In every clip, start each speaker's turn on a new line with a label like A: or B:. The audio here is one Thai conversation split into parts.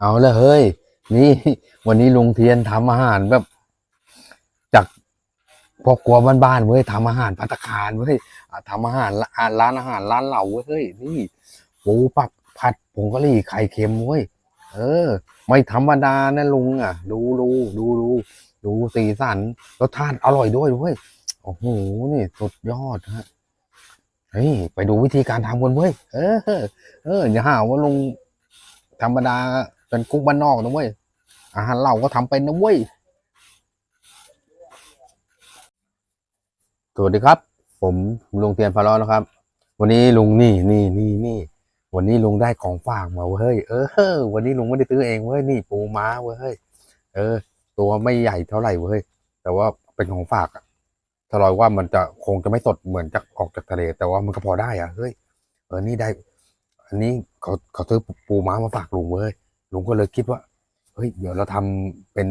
A: เอาละเฮ้ย นี่วันนี้ลุงเทียนทำอาหารแบบ จากพอกครัวบ้านๆเว้ยทำอาหารภัตตาคารเว้ยอะทำอาหารร้านอาหารร้านเหล่าเว้ยนี่ปูปักผัดผงกะหรี่ไข่เค็มเว้ยเออ ไม่ธรรมดานะลุงอะ ดูดูดูดูดูสีสันรสชาติอร่อยด้วยเว้ยโอ้โหนี่สุดยอดฮะเฮ้ยไปดูวิธีการทำกันเว้ยเออ เอออย่าหาว่าลุงธรรมดา เป็นกุ๊กบ้านนอกนะเว้ยอาหารเราก็ทำเป็นนะเว้ยสวัสดีครับ ผมลุงเตียนพะล้อนะครับ วันนี้ลุงนี่นี่นี่นี่วันนี้ลุงได้ของฝากมาเว้ยเออวันนี้ลุงไม่ได้ซื้อเองเว้ยนี่ปูม้าเว้ยเออ ตัวไม่ใหญ่เท่าไหร่เว้ยแต่ว่าเป็นของฝากอะถ้าลอยว่ามันจะคงจะไม่สดเหมือนจากออกจากทะเล แต่ว่ามันก็พอได้อะเฮ้ยเออนี่ได้ อันนี้เขาเขาซื้อปูม้ามาฝากลุงเว้ย ลุงก็เลยคิดว่า เฮ้ย เดี๋ยวเราทำเป็น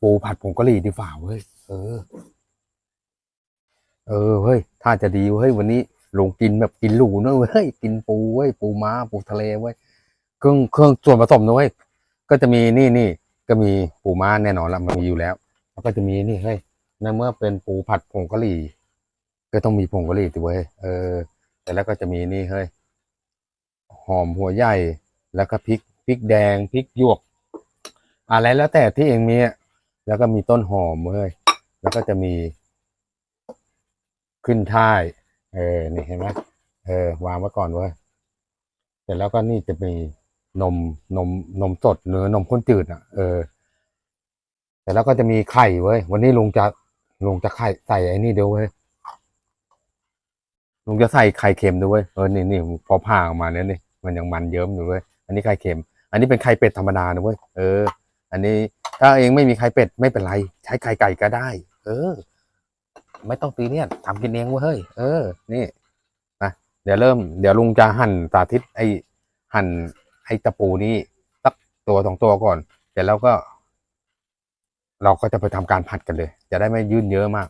A: ปูผัดผงกะหรี่ดีฝ่าเว้ย เออ เออ เฮ้ย ถ้าจะดีเว้ย วันนี้ลุงกินแบบกินหรูนะเว้ย กินปูเว้ย ปูม้า ปูทะเลเว้ย เครื่อง เครื่องส่วนผสมนะเว้ย ก็จะมีนี่นี่ ก็มีปูม้าแน่นอนละมันมีอยู่แล้ว แล้วก็จะมีนี่เฮ้ย ในเมื่อเป็นปูผัดผงกะหรี่ ก็ต้องมีผงกะหรี่ดิเว้ย เออ แต่แล้วก็จะมีนี่เฮ้ย หอมหัวใหญ่ แล้วก็พริก ริกแดงพริกหยวก อะไรแล้วแต่ที่เองมีแล้วก็มีต้นหอมเว้ยแล้วก็จะมี ขึ้นช่าย เออนี่เห็นไหมเออ วางไว้ก่อนเว้ยเสร็จแล้วก็นี่จะมีนมนมนมสดหรือนมข้นจืดอะ เออเสร็จแล้วก็จะมีไข่เว้ย วันนี้ลุงจะลุงจะไข่ใส่ไอ้นี่เดี๋ยวเว้ยลุงจะใส่ไข่เค็มด้วยเว้ยเออนี่นี่พอผ่าออกมาเนี่ยนี่มันยังมันเยิ้มอยู่เว้ยอันนี้ไข่เค็ม อันนี้เป็นไข่เป็ดธรรมดานะเว้ยเออ อันนี้ถ้าเองไม่มีไข่เป็ดไม่เป็นไร ใช้ไข่ไก่ก็ได้ เออ ไม่ต้องตีเนี่ยทำกินเองเว้ยเฮ้ยเออ นี่นะเดี๋ยวเริ่มเดี๋ยวลุงจะหั่นสาธิตไอหั่นไอตะปูนี่สักตัวสองตัวก่อนเสร็จแล้วก็ เราก็จะไปทำการผัดกันเลย จะได้ไม่ยื่นเยอะมาก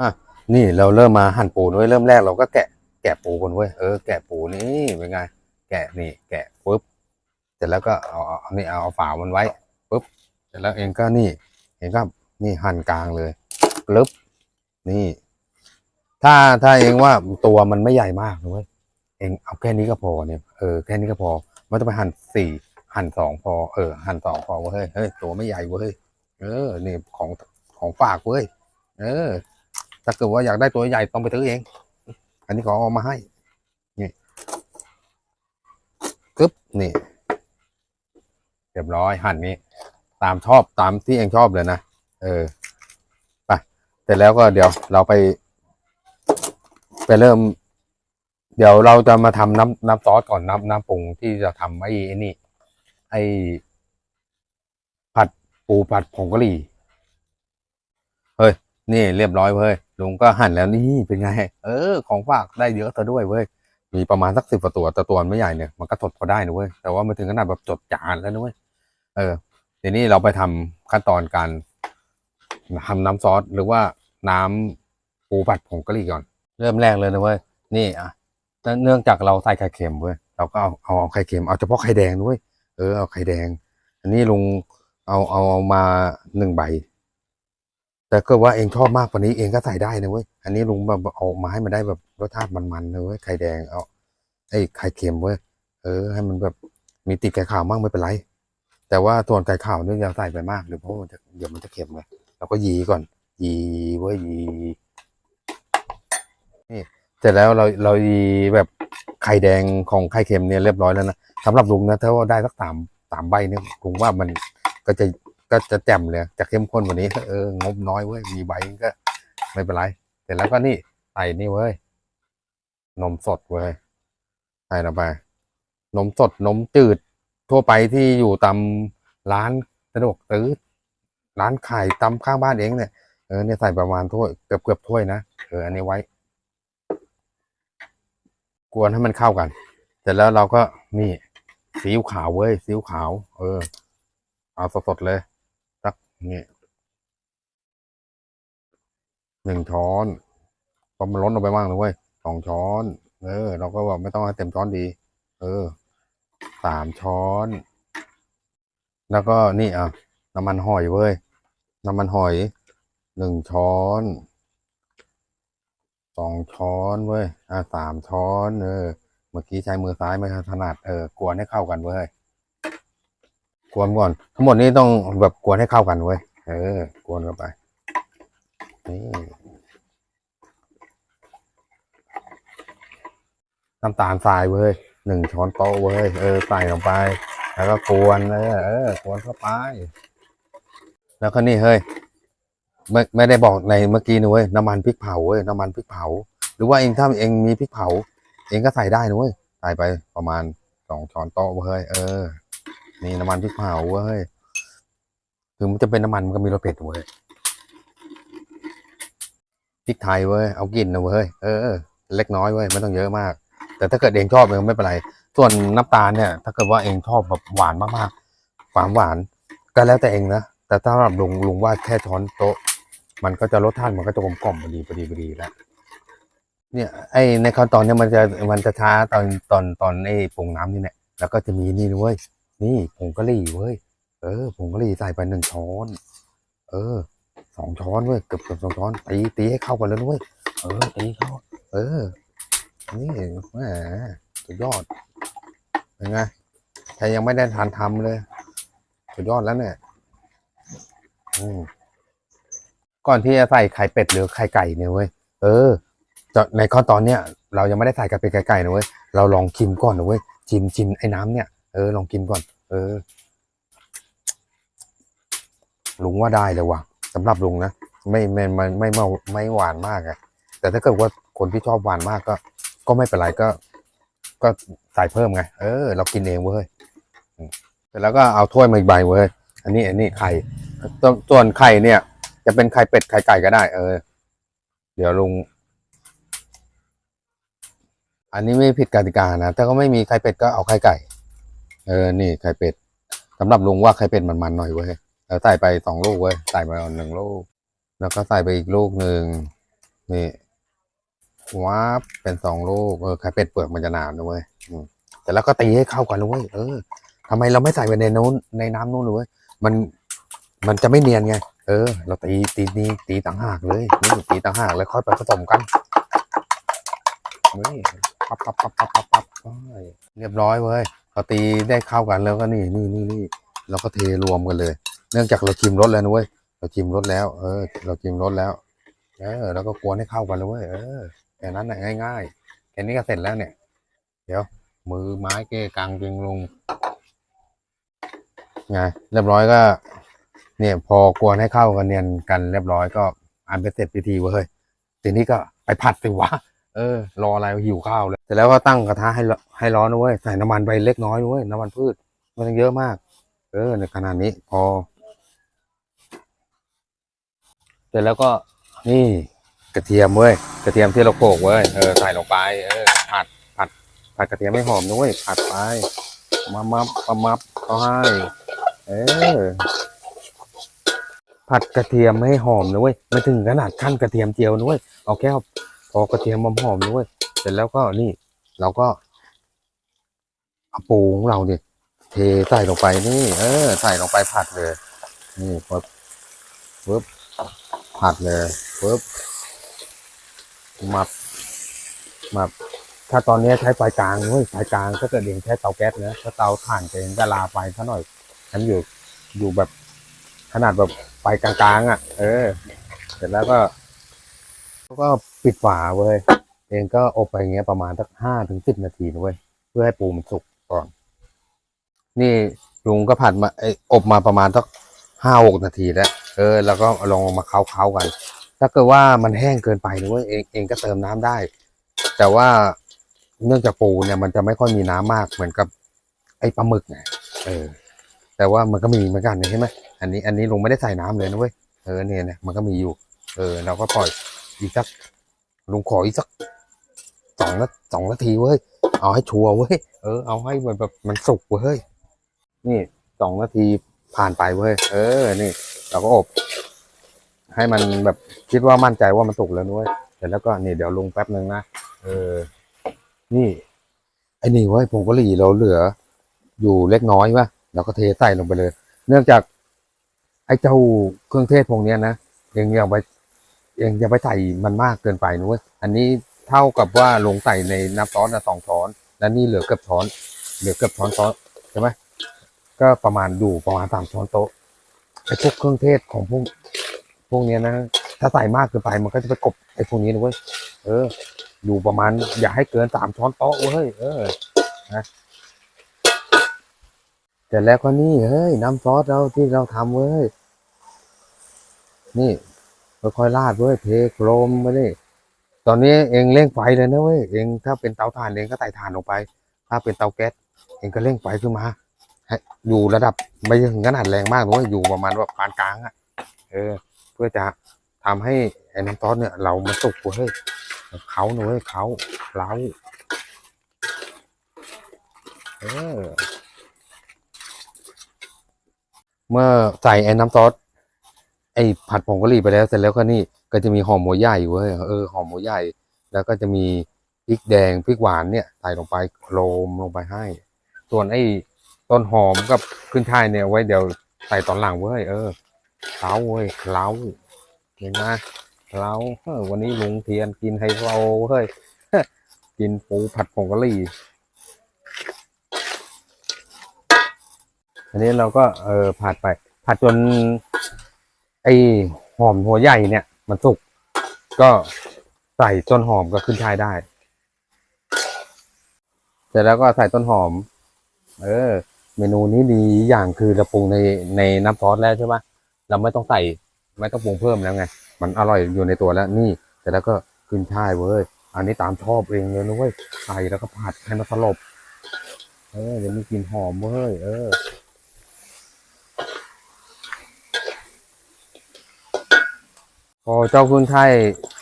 A: อะนี่เราเริ่มมาหั่นปูด้วยเริ่มแรกเราก็แกะแกะปูกันเว้ยเออแกะปูนี่เป็นไงแกะนี่ แกะปุ๊บ สร็จแล้วก็เอาเอาเอานี่เอาเอาฝามันไว้ปุ๊บเสร็จแล้วเองก็นี่เองก็นี่หั่นกลางเลยกลึบนี่ ถ้าถ้าเองว่าตัวมันไม่ใหญ่มากนะเว้ยเองเอาแค่นี้ก็พอเนี่ยเออแค่นี้ก็พอไม่ต้องไปหั่นสี่หั่นสองพอเออหั่นสองพอเว้ยเฮ้ยตัวไม่ใหญ่เว้ยเออนี่ของของฝากเว้ยเออ ถ้าเกิดว่าอยากได้ตัวใหญ่ต้องไปซื้อเอง อันนี้ขอเอามาให้นี่กึ๊บนี่ เรียบร้อยหั่นนี้ ตามชอบตามที่เองชอบเลยนะ เออไปเสร็จแล้วก็เดี๋ยวเราไป ไปเริ่ม เดี๋ยวเราจะมาทำน้ำน้ำซอสก่อนน้ำน้ำปรุงที่จะทำไอ้ไอ้นี่ ไอ้ผัดปูผัดผงกะหรี่เฮ้ยนี่เรียบร้อยเว้ยลุงก็หั่นแล้วนี่เป็นไง เออ ของฝากได้เยอะซะด้วยเว้ย มีประมาณสักสิบกว่าตัวแต่ตัวมันไม่ใหญ่เนี่ยมันก็สดพอได้นะเว้ยแต่ว่าม่ถึงขนาดแบบจดจานแล้วนะเว้ยเออทีนี้เราไปทำขั้นตอนการทำน้ำซอสหรือว่าน้ำปูผัดผงกะหรี่ก่อน เริ่มแรกเลยนะเว้ยนี่อะเนื่องจากเราใส่ไข่เค็มเว้ยเราก็เอาเอาไข่เค็มเอาเฉพาะไข่แดงด้วยเออเอาไข่แดง อันนี้ลุงเอาเอาเอามาหนึ่งใบ แต่ก็ว่าเองชอบมากกว่านี้เองก็ใส่ได้นะเว้ย อันนี้ลุงแบบเอามาให้มันได้แบบรสชาติมันๆนะเว้ยไข่แดงเอาไอ้ไข่เค็มเว้ย เออ ให้มันแบบมีติดไข่ขาวมากไม่เป็นไร แต่ว่าส่วนไข่ขาวเนี่ยอย่าใส่ไปมากหรือเพราะมันจะเดี๋ยวมันจะเค็มไงเราก็ยีก่อน ยีเว้ยยีนี่เสร็จแล้วเราเรายีแบบไข่แดงของไข่เค็มเนี่ยเรียบร้อยแล้วนะสำหรับลุงนะถ้าว่าได้สักสามสามใบเนี่ยลุงว่ามันก็จะ ก็จะแจ่มเลยจะเข้มข้นกว่านี้เอองบน้อยเว้ยมีใบก็ไม่เป็นไรเสร็จแล้วก็นี่ใส่นี่เว้ยนมสดเว้ยใส่ลงไปนมสดนมจืด ทั่วไปที่อยู่ตามร้านสะดวกซื้อร้านขายตามข้างบ้านเองเนี่ยเออเนี่ยใส่ประมาณถ้วยเกือบเกือบถ้วยนะเอออันนี้ไว้ กวนให้มันเข้ากัน เสร็จแล้วเราก็นี่ซีอิ๊วขาวเว้ยซีอิ๊วขาว เออ เอาสดๆเลย สักนี่หนึ่งช้อนพราะมันล้นออกไปบ้างนะเว้ยสองช้อน เออ เราก็ว่าไม่ต้องให้เต็มช้อนดี เออสามช้อน แล้วก็นี่อะน้ำมันหอยเว้ยน้ำมันหอยหนึ่งช้อนสองช้อนเว้ยอะสามช้อน เออ เมื่อกี้ใช้มือซ้ายไม่ถนัดเออกวนให้เข้ากันเว้ย กวนก่อน ทั้งหมดนี้ต้องแบบกวนให้เข้ากันเว้ย เออ กวนเข้าไป นี่น้ำตาลทรายเว้ยหนึ่งช้อนโต๊ะเว้ย เออ ใส่ลงไป แล้วก็กวน เออ เออ กวนเข้าไป แล้วก็นี่เฮ้ย ไม่ไม่ได้บอกในเมื่อกี้นะเว้ย น้ำมันพริกเผาเว้ย น้ำมันพริกเผา หรือว่าเองถ้าเองมีพริกเผา เองก็ใส่ได้นะเว้ย ใส่ไปประมาณสองช้อนโต๊ะเว้ย เออ นี่น้ำมันพริกเผาเว้ยถึงมันจะเป็นน้ำมันมันก็มีรสเผ็ดเว้ยพริกไทยเว้ยเอากินนะเว้ยเออเล็กน้อยเว้ยไม่ต้องเยอะมาก แต่ถ้าเกิดเองชอบเองไม่เป็นไร ส่วนน้ำตาลเนี่ย ถ้าเกิดว่าเองชอบแบบหวานมากๆความหวานก็แล้วแต่เองนะแต่ถ้าสำหรับลุงลุงว่าแค่ช้อนโต๊ะ มันก็จะรสชาติมันก็จะกลมกล่อมพอดีพอดีพอดีแล้วเนี่ยไอในขั้นตอนเนี้ยมันจะมันจะช้าตอนตอนตอนไอปรุงน้ำนี่แหละแล้วก็จะมีนี่ด้วย นี่ผงกะหรี่เว้ย เออผงกะหรี่ใส่ไปหนึ่งช้อน เออสองช้อนเว้ยเกือบเกือบสองช้อนตีตีให้เข้ากันแล้วด้วยเออตีเข้าเออ นี่แหมสุดยอดเป็นไงใครยังไม่ได้ทานทำเลยสุดยอดแล้วเนี่ยอืมก่อนที่จะใส่ไข่เป็ดหรือไข่ไก่เนี่ยเว้ยเออในขั้นตอนเนี้ยเรายังไม่ได้ใส่ไข่เป็ดไข่ไก่นะเว้ยเราลองชิมก่อนนะเว้ยชิมชิมไอ้น้ำเนี่ย เออลองกินก่อน เออ ลุงว่าได้เลยว่ะสำหรับลุงนะไม่ไม่ไม่ไม่ไม่ไม่หวานมากอะแต่ถ้าเกิดว่าคนที่ชอบหวานมากก็ ก็ไม่เป็นไรก็ ก็ใส่เพิ่มไงเออ เรากินเองเว้ยเสร็จแล้วก็เอาถ้วยมาอีกใบเว้ยอันนี้ อันนี้ไข่ส่วนไข่เนี่ย จะเป็นไข่เป็ดไข่ไก่ก็ได้ เออ เดี๋ยวลุง อันนี้ไม่ผิดกติกานะถ้าก็ไม่มีไข่เป็ดก็เอาไข่ไก่ เออ นี่ไข่เป็ดสำหรับลุงว่าไข่เป็ดมันมันๆหน่อยเว้ยเออใส่ไปสองลูกเว้ยใส่ไปหนึ่งลูก แล้วก็ใส่ไปอีกลูกหนึ่งนี่ว้าเป็นสองลูกเออไข่เป็ดเปลือกมันจะหนานะเว้ยอืมแต่แล้วก็ตีให้เข้ากันนะเว้ยเออทำไมเราไม่ใส่ไปในนู้นในน้ำนู้นเลยเว้ยมันมันจะไม่เนียนไง เออ เราตีตีตีตีต่างหากเลยนี่ตีต่างหากเลยค่อยไปผสมกันนี่ปั๊บปั๊บปั๊บปั๊บปั๊บปั๊บเรียบร้อยเว้ย พอตีได้เข้ากันแล้วก็นี่นี่นี่นี่เราก็เทรวมกันเลย เนื่องจากเราชิมรสแล้วนะเว้ยเราชิมรสแล้ว เออ เราชิมรสแล้ว เออแล้วก็กวนให้เข้ากันเลยเว้ยเออแค่นั้นแหละง่ายๆแค่นี้ก็เสร็จแล้วเนี่ย เดี๋ยว มือไม้เก้กังจริงลงไงเรียบร้อยก็ เนี่ย พอกวนให้เข้ากันเนียนกันเรียบร้อยก็อันเป็นเสร็จพิธีเว้ยทีนี้ก็ไปผัดสิวะ เออ รออะไรหิวข้าวเลยเสร็จแล้วก็ตั้งกระทะให้ให้ร้อนนะเว้ยใส่น้ำมันไปเล็กน้อยนะเว้ยน้ำมันพืชไม่ต้องเยอะมาก เออในขนาดนี้พอเสร็จแล้วก็นี่กระเทียมเว้ยกระเทียมที่เราโขลกเว้ยเออใส่ลงไปเออผัดผัดผัดกระเทียมให้หอมนะเว้ยผัดไปมามับมามับเขาให้เออผัดกระเทียมให้หอมนะเว้ยม่ถึงขนาดขั้นกระเทียมเจียวนะเว้ยเอาแค่ พอกระเทียมหอมหอมๆนะเว้ยเสร็จแล้วก็นี่เราก็เอาปูของเราเนี่ยเทใส่ลงไปนี่ เออใส่ลงไปผัดเลย นี่ปึ๊บปึ๊บผัดเลยปึ๊บมับมับถ้าตอนนี้ใช้ไฟกลางเว้ยไฟกลางถ้าเกิดเองใช้เตาแก๊สนะถ้าเตาถ่านเองก็ลาไฟซะหน่อยฉันอยู่อยู่แบบขนาดแบบไฟกลางๆอะ เออ เสร็จแล้วก็ ก็ปิดฝาเว้ย เองก็อบไปอย่างเงี้ยประมาณสักห้าถึงสิบนาทีนะเว้ย เพื่อให้ปูมันสุกก่อน นี่ลุงก็ผัดมาไออบมาประมาณสักห้าหกนาทีแล้ว เออ แล้วก็ลองมาเค้าๆกัน ถ้าเกิดว่ามันแห้งเกินไปนะเว้ยเองเองก็เติมน้ำได้ แต่ว่าเนื่องจากปูเนี่ยมันจะไม่ค่อยมีน้ำมากเหมือนกับ ไอปลาหมึกไงเออ แต่ว่ามันก็มีเหมือนกันใช่ไหมอันนี้อันนี้ลุงไม่ได้ใส่น้ำเลยนะเว้ย เออเนี่ยเนี่ยมันก็มีอยู่ เออ เราก็ปล่อย อีกสักลุงขออีกสักสองนาสองนาทีเว้ย เอาให้ชัวร์เว้ย เออ เอาให้มันแบบมันสุกเว้ย นี่สองนาทีผ่านไปเว้ย เออ นี่ เราก็อบ ให้มันแบบคิดว่ามั่นใจว่ามันสุกแล้วนะเว้ยเสร็จแล้วก็นี่เดี๋ยวลงแป๊บหนึ่งนะ เออ นี่ ไอ้นี่เว้ยผงกะหรี่เราเหลือ อยู่เล็กน้อยป่ะเราก็เทใส่ลงไปเลย เนื่องจากไอ้เจ้าเครื่องเทศพวกเนี้ยนะเองย่าไป เองอย่าไปใส่มันมากเกินไปนะเว้ยอันนี้เท่ากับว่าลงใส่ในน้ำซอสนะสองช้อน แล้วนี่เหลือเกือบช้อน เหลือเกือบช้อนซอสใช่ไหมก็ประมาณดูประมาณสามช้อนโต๊ะไอ้พวกเครื่องเทศของพวกพวกเนี้ยนะ ถ้าใส่มากเกินไปมันก็จะไปกบไอ้พวกนี้นะเว้ยเออ อยู่ประมาณ อย่าให้เกินสามช้อนโต๊ะเว้ยเออนะแต่แล้วก็นี่เฮ้ยน้ำซอสเราที่เราทำเว้ยนี่ ค่อยๆราดเว้ยเทโครมไปนี่ตอนนี้เองเร่งไฟเลยนะเว้ยเองถ้าเป็นเตาถ่านเองก็ใส่ถ่านลงไป ถ้าเป็นเตาแก๊สเองก็เร่งไฟขึ้นมาให้อยู่ระดับไม่ถึงขนาดแรงมากนะเว้ยอยู่ประมาณว่าปานกลางอะเออ เพื่อจะทำให้ไอ้น้ำซอสเนี่ย เรามันสุกเว้ยเขาหน่อยเขาเราเออเมื่อใส่ไอ้น้ำซอส อ้ผัดผงกะหรี่ไปแล้วเสร็จแล้วก็นี่ก็จะมีหอมหัวใหญ่เว้ยเออหอมหัวใหญ่ แล้วก็จะมีพริกแดงพริกหวานเนี่ยใส่ลงไปโครมลงไปให้ ส่วนไอ้ต้นหอมกับขึ้นช่ายเนี่ยไว้เดี๋ยวใส่ตอนหลังเว้ยเออเล้าเว้ยเคล้าเห็นไหมเราเฮ้วันนี้ลุงเทียนกินไฮโซเฮ้ยกินปูผัดผงกะหรี่อันนี้เราก็เออผัดไปผัดจน ไอหอมหัวใหญ่เนี่ย มันสุก ก็ใส่ต้นหอมก็ขึ้นช่ายได้ เสร็จแล้วก็ใส่ต้นหอม เออ เมนูนี้ดีอย่างคือเราปรุงในในน้ำซอสแล้วใช่ไหมเราไม่ต้องใส่ไม่ต้องปรุงเพิ่มแล้วไง มันอร่อยอยู่ในตัวแล้วนี่ เสร็จแล้วก็ขึ้นช่ายเว้ย อันนี้ตามชอบเองเลยนะเว้ย ใส่แล้วก็ผัดให้มันสลบ เออเดี๋ยวมีกลิ่นหอมเว้ย เออ อเจ้าขึ้นช่าย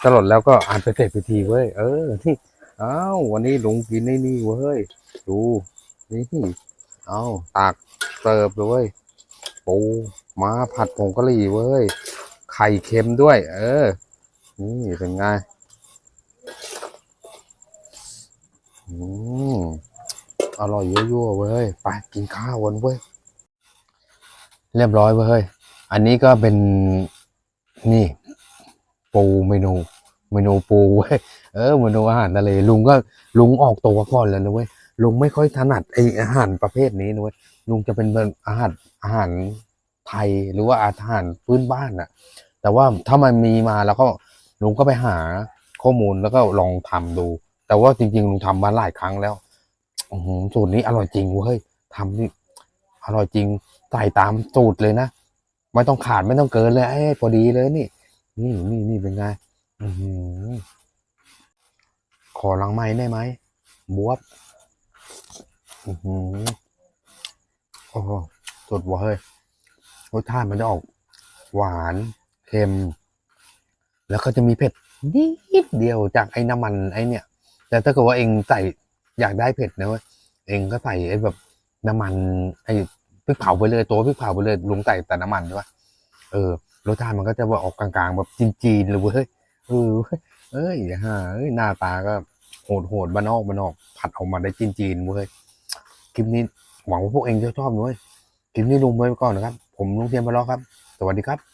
A: สลดแล้วก็อ่านไปเสร็จพิธีเว้ย เออที่อ้าววันนี้ลุงกินในนี่เว้ย ดูนี่เอาตากเสิร์ฟเลยเว้ยปูมาผัดผงกะหรี่เว้ย ไข่เค็มด้วย เออ นี่เป็นไงอืมอร่อยยั่วๆเว้ย ไปกินข้าววันเว้ย เรียบร้อยเว้ย อันนี้ก็เป็นนี่ ปูเมนูเมนูปูเว้ยเออเมนูอาหารทะเลลุงก็ลุงออกตัวก่อนแล้วนะเว้ยลุงไม่ค่อยถนัดไออาหารประเภทนี้นะเว้ยลุงจะเป็นอาหารอาหารไทยหรือว่าอาหารพื้นบ้านน่ะแต่ว่าถ้ามันมีมาแล้วก็ลุงก็ไปหาข้อมูลแล้วก็ลองทำดู แต่ว่าจริงๆลุงทำมาหลายครั้งแล้วอื้อหือสูตรนี้อร่อยจริงเว้ยทำนี่อร่อยจริงใส่ตามสูตรเลยนะ ไม่ต้องขาดไม่ต้องเกินเลยไอ้ยพอดีเลยนี่ นี่นี่นี่เป็นไงอือหือขอลังไม้ได้ไหมบวบอือหือโอ้โหสุดเว้ยรสชาติมันจะออก หวานเค็ม แล้วก็จะมีเผ็ดนิดเดียวจากไอ้น้ำมันไอ้เนี่ย แต่ถ้าเกิดว่าเองใส่อยากได้เผ็ดนะเว้ยเองก็ใส่ไอ้แบบน้ำมันไอ้พริกเผาไปเลยตัวพริกเผาไปเลยลุงใส่แต่น้ำมันใช่ปะเออ รสชาติมันก็จะว่าออกกลางๆ แบบจีนๆเลยเว้ยเออเว้ยเอ้ยฮะเอ้ยหน้าตาก็โหดโหดๆบ้านนอกบ้านนอก ผัดออกมาได้จีนๆเว้ยคลิปนี้หวังว่าพวกเองจะชอบด้วยคลิปนี้ลุงไว้ก่อนนะครับ ผมลุงเทียนมาล้อครับ สวัสดีครับ